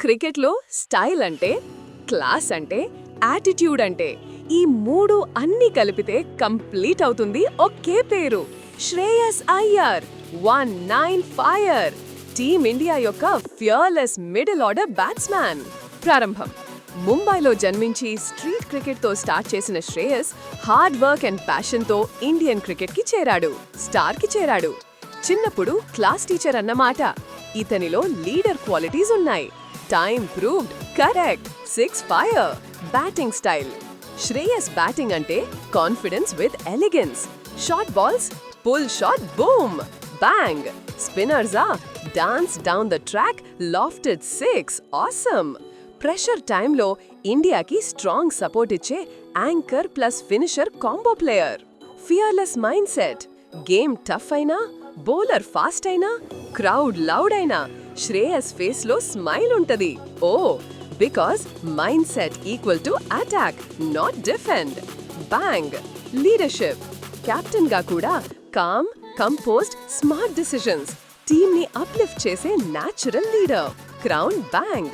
క్రికెట్లో స్టైల్ అంటే క్లాస్ అంటే యాటిట్యూడ్ అంటే ఈ మూడు అన్ని కలిపితే కంప్లీట్ అవుతుంది ఒకే పేరు. Shreyas Iyer one nine fire team India యొక్క ఫియర్లెస్ మిడిల్ ఆర్డర్ బ్యాట్స్మ్యాన్ ప్రారంభం. ముంబైలో జన్మించి స్ట్రీట్ క్రికెట్తో స్టార్ట్ చేసిన శ్రేయస్ హార్డ్ వర్క్ అండ్ ప్యాషన్తో ఇండియన్ క్రికెట్కి చేరాడు స్టార్కి చేరాడు. చిన్నప్పుడు క్లాస్ టీచర్ అన్నమాట. ఇతనిలో లీడర్ క్వాలిటీస్ ఉన్నాయి. Time proved correct six fire batting style Shreyas batting అంటే confidence with elegance short balls pull shot boom bang spinners ఆ dance down the track lofted six awesome pressure టైంలో ఇండియాకి strong support ఇచ్చే anchor plus finisher combo player fearless mind set game tough అయినా bowler fast అయినా crowd loud అయినా శ్రేయస్ ఫేస్లో smile ఉంటది. ఓ because mind set equal to attack not defend. Bang leadership. కెప్టెన్గా కూడా కామ్ కంపోజ్డ్ స్మార్ట్ డిసిషన్స్. టీమ్ని uplift చేసే న్యాచురల్ లీడర్. Crown bang.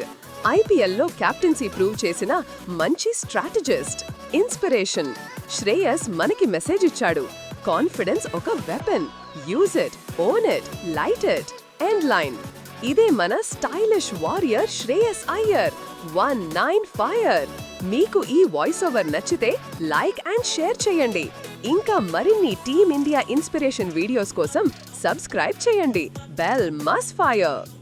ఐపీఎల్లో కెప్టెన్సీ ప్రూవ్ చేసిన మంచి స్ట్రాటజిస్ట్. ఇన్స్పిరేషన్. శ్రేయస్ మనకి మెసేజ్ ఇచ్చాడు. కాన్ఫిడెన్స్ ఒక weapon. Use it own it light it. End line. ఇదే మన stylish warrior Shreyas Iyer. One nine fire. మీకు ఈ వాయిస్ ఓవర్ నచ్చితే లైక్ అండ్ షేర్ చేయండి. ఇంకా మరిన్ని టీమ్ ఇండియా ఇన్స్పిరేషన్ వీడియోస్ కోసం సబ్స్క్రైబ్ చేయండి. బెల్ మస్ ఫైర్.